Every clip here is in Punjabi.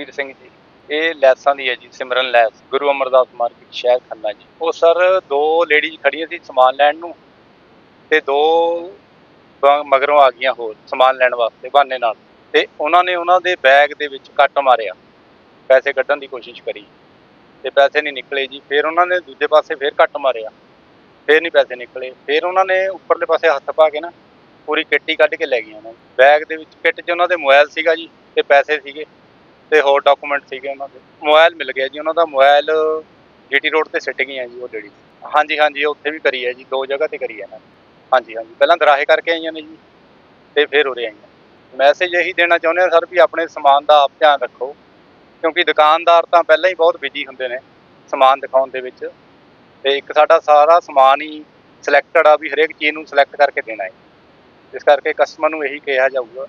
ਰਣਵੀਰ ਸਿੰਘ ਜੀ, ਇਹ ਲੈਸਾਂ ਦੀ ਹੈ ਜੀ, ਸਿਮਰਨ ਲੈਸ, ਗੁਰੂ ਅਮਰਦਾਸ ਮਾਰਕੀਟ ਸ਼ਹਿਰ ਖੰਨਾ ਜੀ। ਉਹ ਸਰ ਦੋ ਲੇਡੀਜ਼ ਖੜੀਆਂ ਸੀ ਸਮਾਨ ਲੈਣ ਨੂੰ ਤੇ ਦੋ ਮਗਰੋਂ ਆ ਗਈਆਂ ਹੋਰ ਸਮਾਨ ਲੈਣ ਵਾਸਤੇ ਬਹਾਨੇ ਨਾਲ। ਤੇ ਉਹਨਾਂ ਨੇ ਉਹਨਾਂ ਦੇ ਬੈਗ ਦੇ ਵਿੱਚ ਕੱਟ ਮਾਰਿਆ। ਪੈਸੇ ਕੱਢਣ ਦੀ ਕੋਸ਼ਿਸ਼ ਕਰੀ। ਤੇ ਪੈਸੇ ਨਹੀਂ ਨਿਕਲੇ ਜੀ, ਫਿਰ ਉਹਨਾਂ ਨੇ ਦੂਜੇ ਪਾਸੇ ਫਿਰ ਕੱਟ ਮਾਰਿਆ। ਫਿਰ ਨਹੀਂ ਪੈਸੇ ਨਿਕਲੇ। ਫਿਰ ਉਹਨਾਂ ਨੇ ਉੱਪਰਲੇ ਪਾਸੇ ਹੱਥ ਪਾ ਕੇ ਨਾ ਪੂਰੀ ਕਿੱਟੀ ਕੱਢ ਕੇ ਲੈ ਗਈਆਂ ਉਹਨਾਂ ਬੈਗ ਦੇ ਵਿੱਚ ਕਿੱਟ 'ਚ ਉਹਨਾਂ ਦੇ ਮੋਬਾਈਲ ਸੀਗਾ ਜੀ ਤੇ ਪੈਸੇ ਸੀਗੇ। ਤੇ ਹੋਰ ਡਾਕੂਮੈਂਟ ਸੀਗੇ ਉਹਨਾਂ ਦੇ। ਮੋਬਾਈਲ ਮਿਲ ਗਿਆ ਜੀ, ਉਹਨਾਂ ਦਾ ਮੋਬਾਈਲ ਜੀਟੀ ਰੋਡ ਤੇ ਸਿੱਟ ਗਈਆਂ ਜੀ ਉਹ ਲੇਡੀ ਹਾਂਜੀ ਹਾਂਜੀ ਉੱਥੇ ਵੀ ਕਰੀ ਹੈ ਜੀ, ਦੋ ਜਗ੍ਹਾ ਤੇ ਕਰੀ ਹੈ ਇਹਨਾਂ ਨੇ। ਹਾਂਜੀ ਹਾਂਜੀ, ਪਹਿਲਾਂ ਦਰਾਹੇ ਕਰਕੇ ਆਈਆਂ ਨੇ ਜੀ, ਤੇ ਫਿਰ ਉਰੇ ਆਈਆਂ। ਮੈਸੇਜ ਇਹੀ ਦੇਣਾ ਚਾਹੁੰਦੇ ਆ ਸਰ ਵੀ ਆਪਣੇ ਸਮਾਨ ਦਾ ਆਪ ਧਿਆਨ ਰੱਖੋ, ਕਿਉਂਕਿ ਦੁਕਾਨਦਾਰ ਤਾਂ ਪਹਿਲਾਂ ਹੀ ਬਹੁਤ ਬਿਜ਼ੀ ਹੁੰਦੇ ਨੇ ਸਮਾਨ ਦਿਖਾਉਣ ਦੇ ਵਿੱਚ। ਤੇ ਇੱਕ ਸਾਡਾ ਸਾਰਾ ਸਮਾਨ ਹੀ ਸਿਲੈਕਟਡ ਆ ਵੀ ਹਰੇਕ ਚੀਜ਼ ਨੂੰ ਸਿਲੈਕਟ ਕਰਕੇ ਦੇਣਾ ਹੈ। ਇਸ ਕਰਕੇ ਕਸਟਮਰ ਨੂੰ ਇਹੀ ਕਿਹਾ ਜਾਊਗਾ।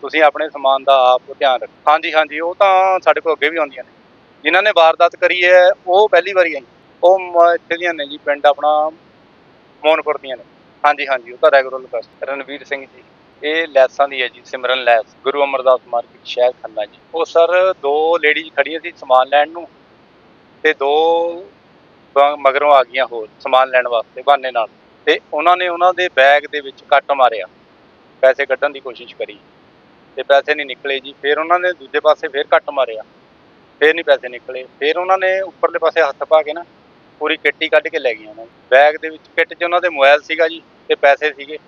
ਤੁਸੀਂ ਆਪਣੇ ਸਮਾਨ ਦਾ ਆਪ ਧਿਆਨ ਰੱਖੋ। ਹਾਂਜੀ ਹਾਂਜੀ, ਉਹ ਤਾਂ ਸਾਡੇ ਕੋਲ ਅੱਗੇ ਵੀ ਆਉਂਦੀਆਂ ਨੇ। ਜਿਨ੍ਹਾਂ ਨੇ ਵਾਰਦਾਤ ਕਰੀ ਹੈ, ਉਹ ਪਹਿਲੀ ਵਾਰੀ ਆਈ ਉਹ ਮ- ਇੱਥੇ ਦੀਆਂ ਨੇ ਜੀ, ਪਿੰਡ ਆਪਣਾ ਮੋਨਪੁਰ ਦੀਆਂ ਨੇ। ਹਾਂਜੀ ਹਾਂਜੀ, ਉਹ ਤਾਂ ਰੈਗੂਲਰ ਕਸਟਮਰ ਰਣਵੀਰ ਸਿੰਘ ਜੀ, ਇਹ ਲੈਸਾਂ ਦੀ ਹੈ ਜੀ, ਸਿਮਰਨ ਲੈਸ। ਗੁਰੂ ਅਮਰਦਾਸ ਮਾਰਕੀਟ ਸ਼ਹਿਰ ਖੰਨਾ ਜੀ। ਉਹ ਸਰ ਦੋ ਲੇਡੀਜ਼ ਖੜੀਆਂ ਸੀ ਸਮਾਨ ਲੈਣ ਨੂੰ ਤੇ ਦੋ ਬ- ਮਗਰੋਂ ਆ ਗਈਆਂ ਹੋਰ ਸਮਾਨ ਲੈਣ ਵਾਸਤੇ ਬਹਾਨੇ ਨਾਲ। ਤੇ ਉਹਨਾਂ ਨੇ ਉਹਨਾਂ ਦੇ ਬੈਗ ਦੇ ਵਿੱਚ ਕੱਟ ਮਾਰਿਆ। ਪੈਸੇ ਕੱਢਣ ਦੀ ਕੋਸ਼ਿਸ਼ ਕਰੀ। ਤੇ ਪੈਸੇ ਨਹੀਂ ਨਿਕਲੇ ਜੀ। ਫਿਰ ਉਹਨਾਂ ਨੇ ਦੂਜੇ ਪਾਸੇ ਫਿਰ ਕੱਟ ਮਾਰਿਆ। ਫਿਰ ਨਹੀਂ ਪੈਸੇ ਨਿਕਲੇ। ਫਿਰ ਉਹਨਾਂ ਨੇ ਉੱਪਰਲੇ ਪਾਸੇ ਹੱਥ ਪਾ ਕੇ ਨਾ ਪੂਰੀ ਕਿੱਟੀ ਕੱਢ ਕੇ ਲੈ ਗਈਆਂ ਉਹਨਾਂ ਨੇ। ਬੈਗ ਦੇ ਵਿੱਚ ਕਿੱਟ 'ਚ ਉਹਨਾਂ ਦੇ ਮੋਬਾਈਲ ਸੀਗਾ ਜੀ ਤੇ ਪੈਸੇ ਸੀਗੇ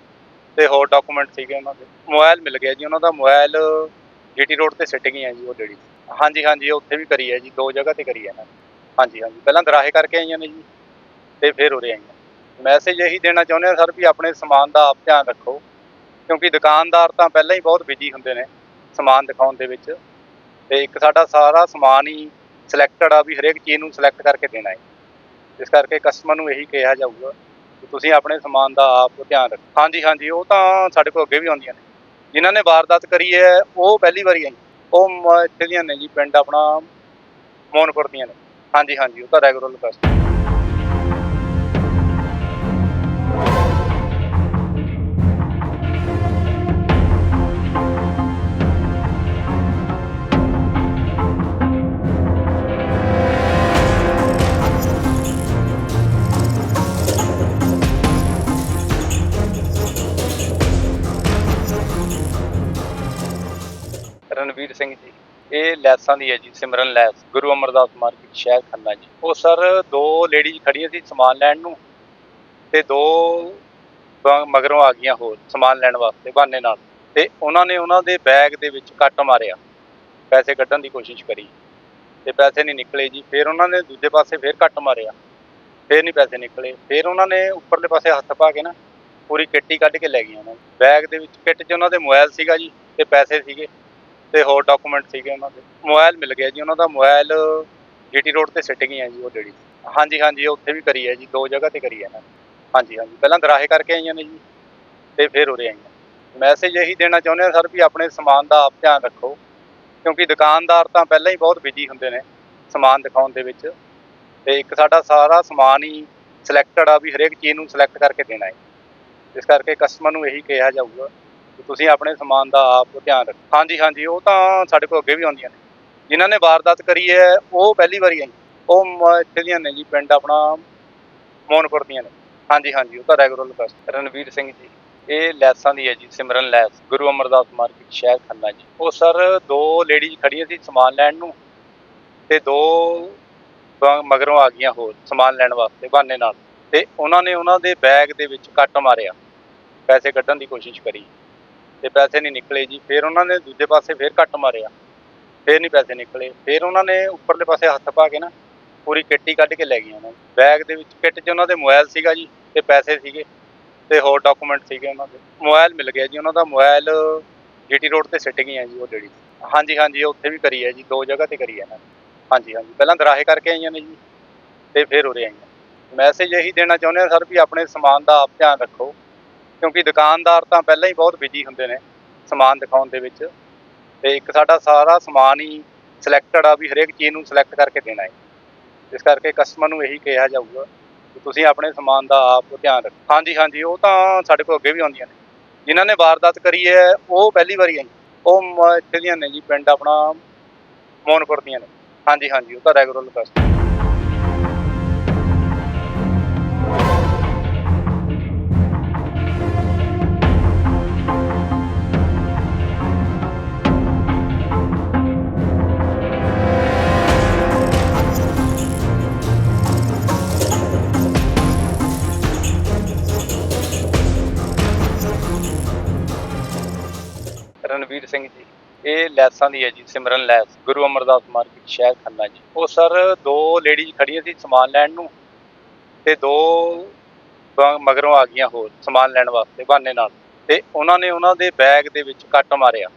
ਤੇ ਹੋਰ ਡਾਕੂਮੈਂਟ ਸੀਗੇ ਉਹਨਾਂ ਦੇ। ਮੋਬਾਈਲ ਮਿਲ ਗਿਆ ਜੀ। ਉਹਨਾਂ ਦਾ ਮੋਬਾਈਲ ਜੀਟੀ ਰੋਡ ਤੇ ਸਿੱਟ ਗਈਆਂ ਜੀ ਉਹ ਲੇਡੀ ਹਾਂਜੀ ਹਾਂਜੀ ਉੱਥੇ ਵੀ ਕਰੀ ਹੈ ਜੀ। ਦੋ ਜਗ੍ਹਾ ਤੇ ਕਰੀ ਹੈ ਇਹਨਾਂ ਹਾਂਜੀ ਹਾਂਜੀ। ਪਹਿਲਾਂ ਦਰਾਹੇ ਕਰਕੇ ਆਈਆਂ ਨੇ ਜੀ ਤੇ ਫਿਰ ਉਰੇ ਆਈਆਂ। ਮੈਸੇਜ ਇਹੀ ਦੇਣਾ ਚਾਹੁੰਦੇ ਆ ਸਰ ਵੀ ਆਪਣੇ ਸਮਾਨ ਦਾ ਆਪ ਧਿਆਨ ਰੱਖੋ। ਕਿਉਂਕਿ ਦੁਕਾਨਦਾਰ ਤਾਂ ਪਹਿਲਾਂ ਹੀ ਬਹੁਤ ਬਿਜ਼ੀ ਹੁੰਦੇ ਨੇ ਸਮਾਨ ਦਿਖਾਉਣ ਦੇ ਵਿੱਚ। ਤੇ ਇੱਕ ਸਾਡਾ ਸਾਰਾ ਸਮਾਨ ਹੀ ਸਿਲੈਕਟਡ ਆ ਵੀ ਹਰੇਕ ਚੀਜ਼ ਨੂੰ ਸਿਲੈਕਟ ਕਰਕੇ ਦੇਣਾ ਹੈ। ਇਸ ਕਰਕੇ ਕਸਟਮਰ ਨੂੰ ਇਹੀ ਕਿਹਾ ਜਾਊਗਾ ਕਿ ਤੁਸੀਂ ਆਪਣੇ ਸਮਾਨ ਦਾ ਆਪ ਧਿਆਨ ਰੱਖੋ। ਹਾਂਜੀ ਹਾਂਜੀ, ਉਹ ਤਾਂ ਸਾਡੇ ਕੋਲ ਅੱਗੇ ਵੀ ਆਉਂਦੀਆਂ ਨੇ। ਜਿਨ੍ਹਾਂ ਨੇ ਵਾਰਦਾਤ ਕਰੀ ਹੈ, ਉਹ ਪਹਿਲੀ ਵਾਰੀ ਆਈ ਉਹ ਇੱਥੇ ਦੀਆਂ ਨੇ ਜੀ, ਪਿੰਡ ਆਪਣਾ ਮੋਨਪੁਰ ਦੀਆਂ ਨੇ। ਹਾਂਜੀ ਹਾਂਜੀ, ਉਹ ਤਾਂ ਰੈਗੂਲਰ ਕਸਟਮਰ ਸਿੰਘ ਜੀ, ਇਹ ਲੈਸਾਂ ਦੀ ਹੈ ਜੀ, ਸਿਮਰਨ ਲੈਸ, ਗੁਰੂ ਅਮਰਦਾਸ ਮਾਰਕੀਟ, ਸ਼ਹਿਰ ਖੰਨਾ ਜੀ। ਉਹ ਸਰ ਦੋ ਲੇਡੀਜ਼ ਖੜੀਆਂ ਸੀ ਸਮਾਨ ਲੈਣ ਨੂੰ ਤੇ ਦੋ ਮਗਰੋਂ ਆ ਗਈਆਂ ਹੋਰ ਸਮਾਨ ਲੈਣ ਵਾਸਤੇ ਬਹਾਨੇ ਨਾਲ। ਤੇ ਉਹਨਾਂ ਨੇ ਉਹਨਾਂ ਦੇ ਬੈਗ ਦੇ ਵਿੱਚ ਕੱਟ ਮਾਰਿਆ। ਪੈਸੇ ਕੱਢਣ ਦੀ ਕੋਸ਼ਿਸ਼ ਕਰੀ। ਤੇ ਪੈਸੇ ਨਹੀਂ ਨਿਕਲੇ ਜੀ, ਫਿਰ ਉਹਨਾਂ ਨੇ ਦੂਜੇ ਪਾਸੇ ਫਿਰ ਕੱਟ ਮਾਰਿਆ। ਫਿਰ ਨਹੀਂ ਪੈਸੇ ਨਿਕਲੇ। ਫਿਰ ਉਹਨਾਂ ਨੇ ਉੱਪਰਲੇ ਪਾਸੇ ਹੱਥ ਪਾ ਕੇ ਨਾ ਪੂਰੀ ਕਿੱਟੀ ਕੱਢ ਕੇ ਲੈ ਗਈਆਂ ਉਹਨਾਂ ਨੇ। ਬੈਗ ਦੇ ਵਿੱਚ ਕਿੱਟ 'ਚ ਉਹਨਾਂ ਦੇ ਮੋਬਾਈਲ ਸੀਗਾ ਜੀ ਤੇ ਪੈਸੇ ਸੀਗੇ। ਤੇ ਹੋਰ ਡਾਕੂਮੈਂਟ ਸੀਗੇ ਉਹਨਾਂ ਦੇ। ਮੋਬਾਈਲ ਮਿਲ ਗਿਆ ਜੀ, ਉਹਨਾਂ ਦਾ ਮੋਬਾਈਲ ਜੀਟੀ ਰੋਡ ਤੇ ਸਿੱਟ ਗਈਆਂ ਜੀ ਉਹ ਲੇਡੀ ਹਾਂਜੀ ਹਾਂਜੀ ਉੱਥੇ ਵੀ ਕਰੀ ਹੈ ਜੀ, ਦੋ ਜਗ੍ਹਾ ਤੇ ਕਰੀ ਹੈ ਇਹਨਾਂ ਨੇ। ਹਾਂਜੀ ਹਾਂਜੀ, ਪਹਿਲਾਂ ਦਰਾਹੇ ਕਰਕੇ ਆਈਆਂ ਨੇ ਜੀ, ਤੇ ਫਿਰ ਉਰੇ ਆਈਆਂ। ਮੈਸੇਜ ਇਹੀ ਦੇਣਾ ਚਾਹੁੰਦੇ ਆ ਸਰ ਵੀ ਆਪਣੇ ਸਮਾਨ ਦਾ ਆਪ ਧਿਆਨ ਰੱਖੋ, ਕਿਉਂਕਿ ਦੁਕਾਨਦਾਰ ਤਾਂ ਪਹਿਲਾਂ ਹੀ ਬਹੁਤ ਬਿਜ਼ੀ ਹੁੰਦੇ ਨੇ ਸਮਾਨ ਦਿਖਾਉਣ ਦੇ ਵਿੱਚ। ਤੇ ਇੱਕ ਸਾਡਾ ਸਾਰਾ ਸਮਾਨ ਹੀ ਸਿਲੈਕਟਡ ਆ ਵੀ ਹਰੇਕ ਚੀਜ਼ ਨੂੰ ਸਿਲੈਕਟ ਕਰਕੇ ਦੇਣਾ ਹੈ। ਇਸ ਕਰਕੇ ਕਸਟਮਰ ਨੂੰ ਇਹੀ ਕਿਹਾ ਜਾਊਗਾ। ਤੁਸੀਂ ਆਪਣੇ ਸਮਾਨ ਦਾ ਆਪ ਧਿਆਨ ਰੱਖੋ। ਹਾਂਜੀ ਹਾਂਜੀ, ਉਹ ਤਾਂ ਸਾਡੇ ਕੋਲ ਅੱਗੇ ਵੀ ਆਉਂਦੀਆਂ ਨੇ। ਜਿਨ੍ਹਾਂ ਨੇ ਵਾਰਦਾਤ ਕਰੀ ਹੈ, ਉਹ ਪਹਿਲੀ ਵਾਰੀ ਆਈ ਉਹ ਮ- ਇੱਥੇ ਦੀਆਂ ਨੇ ਜੀ, ਪਿੰਡ ਆਪਣਾ ਮੋਨਪੁਰ ਦੀਆਂ ਨੇ। ਹਾਂਜੀ ਹਾਂਜੀ, ਉਹ ਤਾਂ ਰੈਗੂਲਰ ਕਸਟ ਰਣਵੀਰ ਸਿੰਘ ਜੀ, ਇਹ ਲੈਸਾਂ ਦੀ ਹੈ ਜੀ, ਸਿਮਰਨ ਲੈਸ। ਗੁਰੂ ਅਮਰਦਾਸ ਮਾਰਕੀਟ ਸ਼ਹਿਰ ਖੰਨਾ ਜੀ। ਉਹ ਸਰ ਦੋ ਲੇਡੀਜ਼ ਖੜੀਆਂ ਸੀ ਸਮਾਨ ਲੈਣ ਨੂੰ ਤੇ ਦੋ ਬ- ਮਗਰੋਂ ਆ ਗਈਆਂ ਹੋਰ ਸਮਾਨ ਲੈਣ ਵਾਸਤੇ ਬਹਾਨੇ ਨਾਲ। ਤੇ ਉਹਨਾਂ ਨੇ ਉਹਨਾਂ ਦੇ ਬੈਗ ਦੇ ਵਿੱਚ ਕੱਟ ਮਾਰਿਆ। ਪੈਸੇ ਕੱਢਣ ਦੀ ਕੋਸ਼ਿਸ਼ ਕਰੀ। ਤੇ ਪੈਸੇ ਨਹੀਂ ਨਿਕਲੇ ਜੀ। ਫਿਰ ਉਹਨਾਂ ਨੇ ਦੂਜੇ ਪਾਸੇ ਫਿਰ ਕੱਟ ਮਾਰਿਆ। ਫਿਰ ਨਹੀਂ ਪੈਸੇ ਨਿਕਲੇ। ਫਿਰ ਉਹਨਾਂ ਨੇ ਉੱਪਰਲੇ ਪਾਸੇ ਹੱਥ ਪਾ ਕੇ ਨਾ ਪੂਰੀ ਕਿੱਟੀ ਕੱਢ ਕੇ ਲੈ ਗਈਆਂ ਉਹਨਾਂ ਬੈਗ ਦੇ ਵਿੱਚ ਕਿੱਟ 'ਚ ਉਹਨਾਂ ਦੇ ਮੋਬਾਈਲ ਸੀਗਾ ਜੀ ਤੇ ਪੈਸੇ ਸੀਗੇ ਤੇ ਹੋਰ ਡਾਕੂਮੈਂਟ ਸੀਗੇ ਉਹਨਾਂ ਦੇ। ਮੋਬਾਈਲ ਮਿਲ ਗਿਆ ਜੀ। ਉਹਨਾਂ ਦਾ ਮੋਬਾਈਲ ਜੀਟੀ ਰੋਡ ਤੇ ਸਿੱਟ ਗਈਆਂ ਜੀ ਉਹ ਲੇਡੀ ਹਾਂਜੀ ਹਾਂਜੀ, ਉੱਥੇ ਵੀ ਕਰੀ ਹੈ ਜੀ। ਦੋ ਜਗ੍ਹਾ ਤੇ ਕਰੀ ਹੈ ਨਾ। ਹਾਂਜੀ ਹਾਂਜੀ। ਪਹਿਲਾਂ ਦਰਾਹੇ ਕਰਕੇ ਆਈਆਂ ਨੇ ਜੀ ਤੇ ਫਿਰ ਉਰੇ ਆਈਆਂ। ਮੈਸੇਜ ਇਹੀ ਦੇਣਾ ਚਾਹੁੰਦੇ ਆ ਸਰ ਵੀ ਆਪਣੇ ਸਮਾਨ ਦਾ ਆਪ ਧਿਆਨ ਰੱਖੋ। ਕਿਉਂਕਿ ਦੁਕਾਨਦਾਰ ਤਾਂ ਪਹਿਲਾਂ ਹੀ ਬਹੁਤ ਬਿਜ਼ੀ ਹੁੰਦੇ ਨੇ ਸਮਾਨ ਦਿਖਾਉਣ ਦੇ ਵਿੱਚ। ਤੇ ਇੱਕ ਸਾਡਾ ਸਾਰਾ ਸਮਾਨ ਹੀ ਸਿਲੈਕਟਡ ਆ ਵੀ ਹਰੇਕ ਚੀਜ਼ ਨੂੰ ਸਿਲੈਕਟ ਕਰਕੇ ਦੇਣਾ ਹੈ। ਇਸ ਕਰਕੇ ਕਸਟਮਰ ਨੂੰ ਇਹੀ ਕਿਹਾ ਜਾਊਗਾ ਕਿ ਤੁਸੀਂ ਆਪਣੇ ਸਮਾਨ ਦਾ ਆਪ ਧਿਆਨ ਰੱਖੋ। ਹਾਂਜੀ ਹਾਂਜੀ, ਉਹ ਤਾਂ ਸਾਡੇ ਕੋਲ ਅੱਗੇ ਵੀ ਆਉਂਦੀਆਂ ਨੇ। ਜਿਨ੍ਹਾਂ ਨੇ ਵਾਰਦਾਤ ਕਰੀ ਹੈ, ਉਹ ਪਹਿਲੀ ਵਾਰੀ ਆਈ ਉਹ ਇੱਥੇ ਦੀਆਂ ਨੇ ਜੀ, ਪਿੰਡ ਆਪਣਾ ਮੋਨਪੁਰ ਦੀਆਂ ਨੇ। ਹਾਂਜੀ ਹਾਂਜੀ, ਉਹ ਤਾਂ ਰੈਗੂਲਰ ਕਸਟਮਰ ਰਣਵੀਰ ਸਿੰਘ ਜੀ। ਇਹ ਲੈਸਾਂ ਦੀ ਹੈ ਜੀ, ਸਿਮਰਨ ਲੈਸ, ਗੁਰੂ ਅਮਰਦਾਸ ਮਾਰਕੀਟ ਸ਼ਹਿਰ ਖੰਨਾ ਜੀ। ਉਹ ਸਰ ਦੋ ਲੇਡੀਜ਼ ਖੜੀਆਂ ਸੀ ਸਮਾਨ ਲੈਣ ਨੂੰ ਤੇ ਦੋ ਮਗਰੋਂ ਆ ਗਈਆਂ ਹੋਰ ਸਮਾਨ ਲੈਣ ਵਾਸਤੇ ਬਹਾਨੇ ਨਾਲ। ਤੇ ਉਹਨਾਂ ਨੇ ਉਹਨਾਂ ਦੇ ਬੈਗ ਦੇ ਵਿੱਚ ਕੱਟ ਮਾਰਿਆ।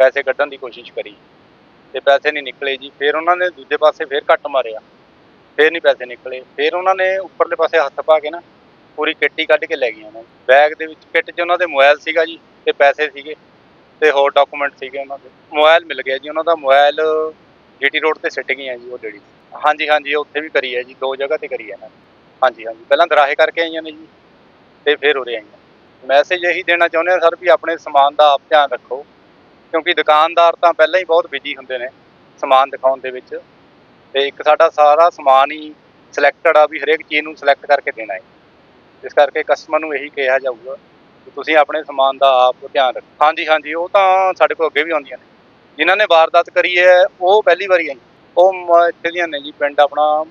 ਪੈਸੇ ਕੱਢਣ ਦੀ ਕੋਸ਼ਿਸ਼ ਕਰੀ। ਤੇ ਪੈਸੇ ਨਹੀਂ ਨਿਕਲੇ ਜੀ, ਫਿਰ ਉਹਨਾਂ ਨੇ ਦੂਜੇ ਪਾਸੇ ਫਿਰ ਕੱਟ ਮਾਰਿਆ। ਫਿਰ ਨਹੀਂ ਪੈਸੇ ਨਿਕਲੇ। ਫਿਰ ਉਹਨਾਂ ਨੇ ਉੱਪਰਲੇ ਪਾਸੇ ਹੱਥ ਪਾ ਕੇ ਨਾ ਪੂਰੀ ਕਿੱਟੀ ਕੱਢ ਕੇ ਲੈ ਗਈਆਂ ਉਹਨਾਂ ਬੈਗ ਦੇ ਵਿੱਚ ਕਿੱਟ 'ਚ ਉਹਨਾਂ ਦੇ ਮੋਬਾਈਲ ਸੀਗਾ ਜੀ ਤੇ ਪੈਸੇ ਸੀਗੇ। ਤੇ ਹੋਰ ਡਾਕੂਮੈਂਟ ਸੀਗੇ ਉਹਨਾਂ ਦੇ। ਮੋਬਾਈਲ ਮਿਲ ਗਿਆ ਜੀ, ਉਹਨਾਂ ਦਾ ਮੋਬਾਈਲ ਜੀਟੀ ਰੋਡ ਤੇ ਸਿੱਟ ਗਈਆਂ ਜੀ ਉਹ ਲੇਡੀ ਹਾਂਜੀ ਹਾਂਜੀ ਉੱਥੇ ਵੀ ਕਰੀ ਹੈ ਜੀ, ਦੋ ਜਗ੍ਹਾ ਤੇ ਕਰੀ ਹੈ ਨਾ। ਹਾਂਜੀ ਹਾਂਜੀ, ਪਹਿਲਾਂ ਦਰਾਹੇ ਕਰਕੇ ਆਈਆਂ ਨੇ ਜੀ, ਤੇ ਫਿਰ ਉਰੇ ਆਈਆਂ। ਮੈਸੇਜ ਇਹੀ ਦੇਣਾ ਚਾਹੁੰਦੇ ਆ ਸਰ ਵੀ ਆਪਣੇ ਸਮਾਨ ਦਾ ਆਪ ਧਿਆਨ ਰੱਖੋ, ਕਿਉਂਕਿ ਦੁਕਾਨਦਾਰ ਤਾਂ ਪਹਿਲਾਂ ਹੀ ਬਹੁਤ ਬਿਜ਼ੀ ਹੁੰਦੇ ਨੇ ਸਮਾਨ ਦਿਖਾਉਣ ਦੇ ਵਿੱਚ। ਤੇ ਇੱਕ ਸਾਡਾ ਸਾਰਾ ਸਮਾਨ ਹੀ ਸਿਲੈਕਟਡ ਆ ਵੀ ਹਰੇਕ ਚੀਜ਼ ਨੂੰ ਸਿਲੈਕਟ ਕਰਕੇ ਦੇਣਾ ਹੈ। ਇਸ ਕਰਕੇ ਕਸਟਮਰ ਨੂੰ ਇਹੀ ਕਿਹਾ ਜਾਊਗਾ। ਤੁਸੀਂ ਆਪਣੇ ਸਮਾਨ ਦਾ ਆਪ ਧਿਆਨ ਰੱਖੋ। ਹਾਂਜੀ ਹਾਂਜੀ, ਉਹ ਤਾਂ ਸਾਡੇ ਕੋਲ ਅੱਗੇ ਵੀ ਆਉਂਦੀਆਂ ਨੇ। ਜਿਨ੍ਹਾਂ ਨੇ ਵਾਰਦਾਤ ਕਰੀ ਹੈ, ਉਹ ਪਹਿਲੀ ਵਾਰੀ ਆਈ ਉਹ ਇੱਥੇ ਦੀਆਂ ਨੇ ਜੀ, ਪਿੰਡ ਆਪਣਾ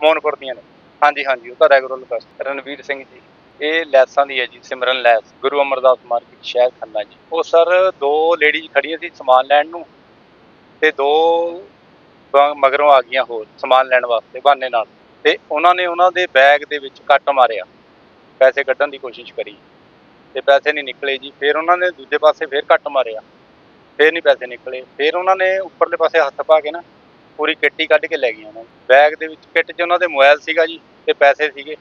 ਮੋਨਪੁਰ ਦੀਆਂ ਨੇ। ਹਾਂਜੀ ਹਾਂਜੀ, ਉਹ ਤਾਂ ਰੈਗੂਲਰ ਕਸਟਮਰ ਰਣਵੀਰ ਸਿੰਘ ਜੀ, ਇਹ ਲੈਸਾਂ ਦੀ ਹੈ ਜੀ, ਸਿਮਰਨ ਲੈਸ, ਗੁਰੂ ਅਮਰਦਾਸ ਮਾਰਕੀਟ, ਸ਼ਹਿਰ ਖੰਨਾ ਜੀ। ਉਹ ਸਰ ਦੋ ਲੇਡੀਜ਼ ਖੜੀਆਂ ਸੀ ਸਮਾਨ ਲੈਣ ਨੂੰ ਤੇ ਦੋ ਮਗਰੋਂ ਆ ਗਈਆਂ ਹੋਰ ਸਮਾਨ ਲੈਣ ਵਾਸਤੇ ਬਹਾਨੇ ਨਾਲ। ਤੇ ਉਹਨਾਂ ਨੇ ਉਹਨਾਂ ਦੇ ਬੈਗ ਦੇ ਵਿੱਚ ਕੱਟ ਮਾਰਿਆ। ਪੈਸੇ ਕੱਢਣ ਦੀ ਕੋਸ਼ਿਸ਼ ਕਰੀ। ਤੇ ਪੈਸੇ ਨਹੀਂ ਨਿਕਲੇ ਜੀ। ਫਿਰ ਉਹਨਾਂ ਨੇ ਦੂਜੇ ਪਾਸੇ ਫਿਰ ਕੱਟ ਮਾਰਿਆ। ਫਿਰ ਨਹੀਂ ਪੈਸੇ ਨਿਕਲੇ। ਫਿਰ ਉਹਨਾਂ ਨੇ ਉੱਪਰਲੇ ਪਾਸੇ ਹੱਥ ਪਾ ਕੇ ਨਾ ਪੂਰੀ ਕਿੱਟੀ ਕੱਢ ਕੇ ਲੈ ਗਈਆਂ ਉਹਨਾਂ ਨੇ। ਬੈਗ ਦੇ ਵਿੱਚ ਕਿੱਟ 'ਚ ਉਹਨਾਂ ਦੇ ਮੋਬਾਈਲ ਸੀਗਾ ਜੀ ਤੇ ਪੈਸੇ ਸੀਗੇ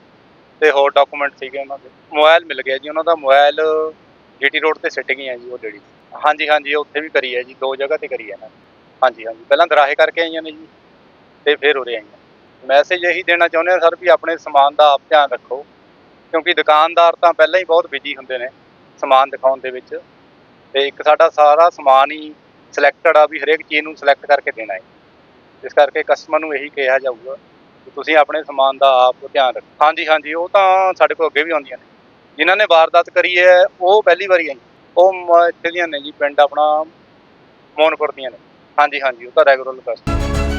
ਤੇ ਹੋਰ ਡਾਕੂਮੈਂਟ ਸੀਗੇ ਉਹਨਾਂ ਦੇ। ਮੋਬਾਈਲ ਮਿਲ ਗਿਆ ਜੀ। ਉਹਨਾਂ ਦਾ ਮੋਬਾਈਲ ਜੀਟੀ ਰੋਡ ਤੇ ਸਿੱਟ ਗਈਆਂ ਜੀ ਉਹ ਲੇਡੀ ਹਾਂਜੀ ਹਾਂਜੀ ਉੱਥੇ ਵੀ ਕਰੀ ਹੈ ਜੀ। ਦੋ ਜਗ੍ਹਾ ਤੇ ਕਰੀ ਹੈ ਨਾ। ਹਾਂਜੀ ਹਾਂਜੀ। ਪਹਿਲਾਂ ਦਰਾਹੇ ਕਰਕੇ ਆਈਆਂ ਨੇ ਜੀ ਤੇ ਫਿਰ ਉਰੇ ਆਈਆਂ। ਮੈਸੇਜ ਇਹੀ ਦੇਣਾ ਚਾਹੁੰਦੇ ਆ ਸਰ ਵੀ ਆਪਣੇ ਸਮਾਨ ਦਾ ਆਪ ਧਿਆਨ ਰੱਖੋ। ਕਿਉਂਕਿ ਦੁਕਾਨਦਾਰ ਤਾਂ ਪਹਿਲਾਂ ਹੀ ਬਹੁਤ ਬਿਜ਼ੀ ਹੁੰਦੇ ਨੇ ਸਮਾਨ ਦਿਖਾਉਣ ਦੇ ਵਿੱਚ। ਤੇ ਇੱਕ ਸਾਡਾ ਸਾਰਾ ਸਮਾਨ ਹੀ ਸਿਲੈਕਟਡ ਆ ਵੀ ਹਰੇਕ ਚੀਜ਼ ਨੂੰ ਸਿਲੈਕਟ ਕਰਕੇ ਦੇਣਾ ਹੈ। ਇਸ ਕਰਕੇ ਕਸਟਮਰ ਨੂੰ ਇਹੀ ਕਿਹਾ ਜਾਊਗਾ ਕਿ ਤੁਸੀਂ ਆਪਣੇ ਸਮਾਨ ਦਾ ਆਪ ਧਿਆਨ ਰੱਖੋ। ਹਾਂਜੀ ਹਾਂਜੀ, ਉਹ ਤਾਂ ਸਾਡੇ ਕੋਲ ਅੱਗੇ ਵੀ ਆਉਂਦੀਆਂ ਨੇ। ਜਿਨ੍ਹਾਂ ਨੇ ਵਾਰਦਾਤ ਕਰੀ ਹੈ, ਉਹ ਪਹਿਲੀ ਵਾਰੀ ਆਈ ਉਹ ਇੱਥੇ ਦੀਆਂ ਨੇ ਜੀ, ਪਿੰਡ ਆਪਣਾ ਮੋਨਪੁਰ ਦੀਆਂ ਨੇ। ਹਾਂਜੀ ਹਾਂਜੀ, ਉਹ ਤਾਂ ਰੈਗੂਲਰ ਕਸਟਮਰ